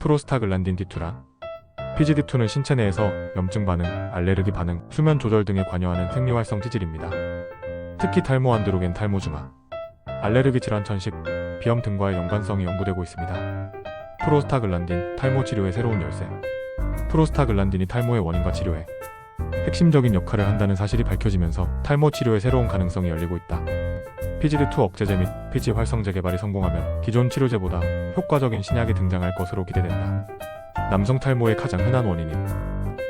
프로스타글란딘 D2란 PGD2는 신체 내에서 염증 반응, 알레르기 반응, 수면 조절 등에 관여하는 생리활성 지질입니다. 특히 탈모 안드로겐 탈모 중화, 알레르기 질환 천식, 비염 등과의 연관성이 연구되고 있습니다. 프로스타글란딘 탈모 치료의 새로운 열쇠. 프로스타글란딘이 탈모의 원인과 치료에 핵심적인 역할을 한다는 사실이 밝혀지면서 탈모 치료의 새로운 가능성이 열리고 있다. PGD2 억제제 및 PG 활성제 개발이 성공하면 기존 치료제보다 효과적인 신약이 등장할 것으로 기대된다. 남성 탈모의 가장 흔한 원인인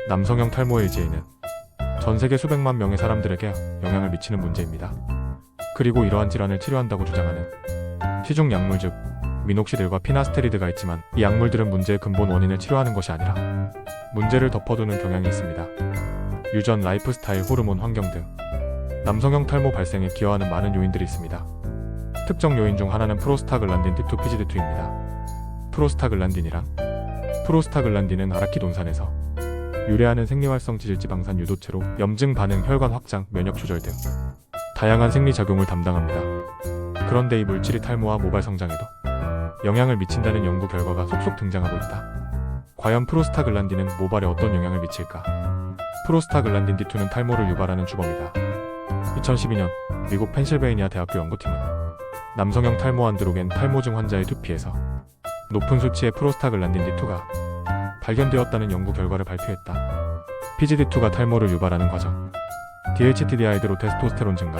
남성형 탈모의 일제인은 전 세계 수백만 명의 사람들에게 영향을 미치는 문제입니다. 그리고 이러한 질환을 치료한다고 주장하는 시중 약물 즉 미녹시딜과 피나스테리드가 있지만 이 약물들은 문제의 근본 원인을 치료하는 것이 아니라 문제를 덮어두는 경향이 있습니다. 유전, 라이프스타일, 호르몬, 환경 등 남성형 탈모 발생에 기여하는 많은 요인들이 있습니다. 특정 요인 중 하나는 프로스타글란딘 D2 PGD2입니다. 프로스타글란딘이란 프로스타글란딘은 아라키돈산에서 유래하는 생리활성 지질지방산 유도체로 염증 반응, 혈관 확장, 면역 조절 등 다양한 생리 작용을 담당합니다. 그런데 이 물질이 탈모와 모발 성장에도 영향을 미친다는 연구 결과가 속속 등장하고 있다. 과연 프로스타글란딘은 모발에 어떤 영향을 미칠까? 프로스타글란딘 D2는 탈모를 유발하는 주범이다. 2012년 미국 펜실베이니아 대학교 연구팀은 남성형 탈모 안드로겐 탈모증 환자의 두피에서 높은 수치의 프로스타글란딘 D2가 발견되었다는 연구 결과를 발표했다. PGD2가 탈모를 유발하는 과정. DHT-디하이드로 테스토스테론 증가.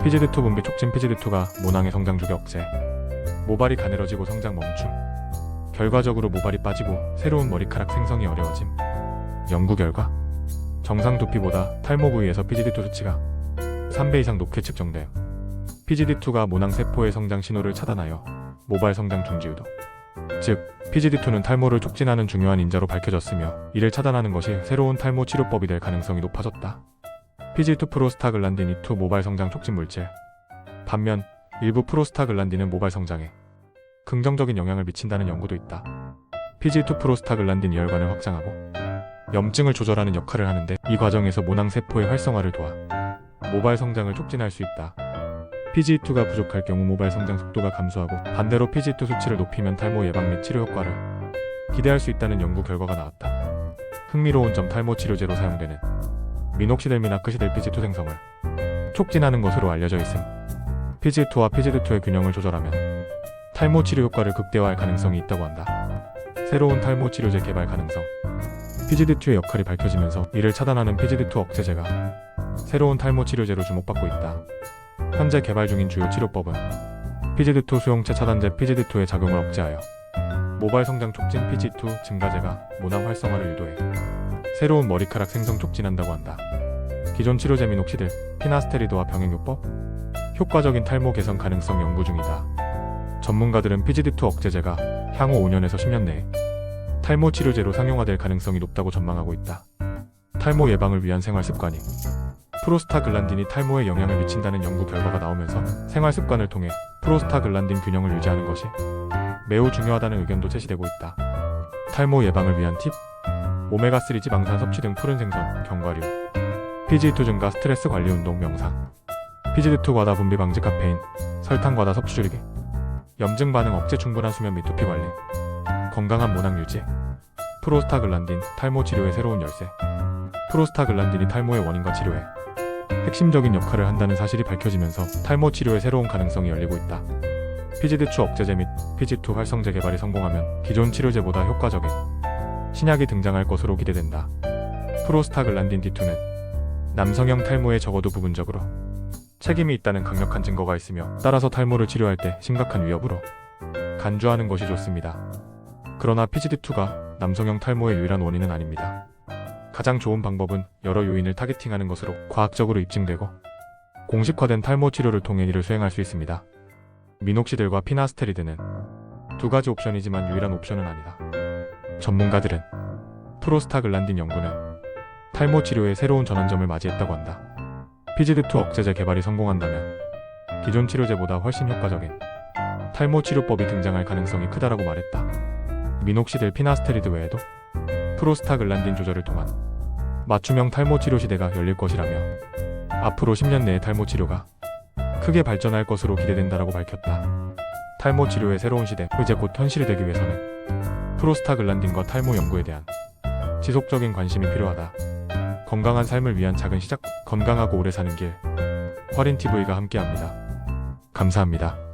PGD2 분비 촉진 PGD2가 모낭의 성장 주기 억제. 모발이 가늘어지고 성장 멈춤. 결과적으로 모발이 빠지고 새로운 머리카락 생성이 어려워짐. 연구 결과 정상 두피보다 탈모 부위에서 PGD2 수치가 3배 이상 높게 측정돼 PGD2가 모낭 세포의 성장 신호를 차단하여 모발 성장 중지 유도. 즉, PGD2는 탈모를 촉진하는 중요한 인자로 밝혀졌으며 이를 차단하는 것이 새로운 탈모 치료법이 될 가능성이 높아졌다. PG2 프로스타글란딘이 2 모발 성장 촉진 물질. 반면 일부 프로스타글란딘은 모발 성장에 긍정적인 영향을 미친다는 연구도 있다. PG2 프로스타글란딘 혈관을 확장하고 염증을 조절하는 역할을 하는데 이 과정에서 모낭 세포의 활성화를 도와 모발 성장을 촉진할 수 있다. PGE2가 부족할 경우 모발 성장 속도가 감소하고 반대로 PGE2 수치를 높이면 탈모 예방 및 치료 효과를 기대할 수 있다는 연구 결과가 나왔다. 흥미로운 점 탈모 치료제로 사용되는 미녹시델미나 크시델 PG2 생성을 촉진하는 것으로 알려져 있음. PG2와 PGD2의 균형을 조절하면 탈모 치료 효과를 극대화할 가능성이 있다고 한다. 새로운 탈모 치료제 개발 가능성. PGD2의 역할이 밝혀지면서 이를 차단하는 PGD2 억제제가 새로운 탈모 치료제로 주목받고 있다. 현재 개발 중인 주요 치료법은 PGD2 수용체 차단제 PGD2의 작용을 억제하여 모발 성장 촉진 PG2 증가제가 모낭 활성화를 유도해 새로운 머리카락 생성 촉진한다고 한다. 기존 치료제 미녹시딜, 피나스테리드와 병행요법, 효과적인 탈모 개선 가능성 연구 중이다. 전문가들은 PGD2 억제제가 향후 5년에서 10년 내에 탈모 치료제로 상용화될 가능성이 높다고 전망하고 있다. 탈모 예방을 위한 생활 습관이 프로스타글란딘이 탈모에 영향을 미친다는 연구 결과가 나오면서 생활 습관을 통해 프로스타글란딘 균형을 유지하는 것이 매우 중요하다는 의견도 제시되고 있다. 탈모 예방을 위한 팁. 오메가3 지방산 섭취 등 푸른 생선, 견과류. PGE2 증가 스트레스 관리 운동 명상. PGD2 과다 분비 방지 카페인. 설탕 과다 섭취 줄이기. 염증 반응 억제 충분한 수면 및 두피 관리. 건강한 모낭 유지. 프로스타글란딘 탈모 치료의 새로운 열쇠. 프로스타글란딘이 탈모의 원인과 치료에 핵심적인 역할을 한다는 사실이 밝혀지면서 탈모 치료의 새로운 가능성이 열리고 있다. PGD2 억제제 및 PG2 활성제 개발이 성공하면 기존 치료제보다 효과적인 신약이 등장할 것으로 기대된다. 프로스타글란딘 D2는 남성형 탈모에 적어도 부분적으로 책임이 있다는 강력한 증거가 있으며 따라서 탈모를 치료할 때 심각한 위협으로 간주하는 것이 좋습니다. 그러나 PGD2가 남성형 탈모의 유일한 원인은 아닙니다. 가장 좋은 방법은 여러 요인을 타겟팅하는 것으로 과학적으로 입증되고 공식화된 탈모 치료를 통해 이를 수행할 수 있습니다. 미녹시딜과 피나스테리드는 두 가지 옵션이지만 유일한 옵션은 아니다. 전문가들은 프로스타글란딘 연구는 탈모 치료의 새로운 전환점을 맞이했다고 한다. PGD2 억제제 개발이 성공한다면 기존 치료제보다 훨씬 효과적인 탈모 치료법이 등장할 가능성이 크다라고 말했다. 미녹시딜 피나스테리드 외에도 프로스타글란딘 조절을 통한 맞춤형 탈모 치료 시대가 열릴 것이라며 앞으로 10년 내에 탈모 치료가 크게 발전할 것으로 기대된다라고 밝혔다. 탈모 치료의 새로운 시대, 이제 곧 현실이 되기 위해서는 프로스타글란딘과 탈모 연구에 대한 지속적인 관심이 필요하다. 건강한 삶을 위한 작은 시작, 건강하고 오래 사는 길. 화린 TV가 함께합니다. 감사합니다.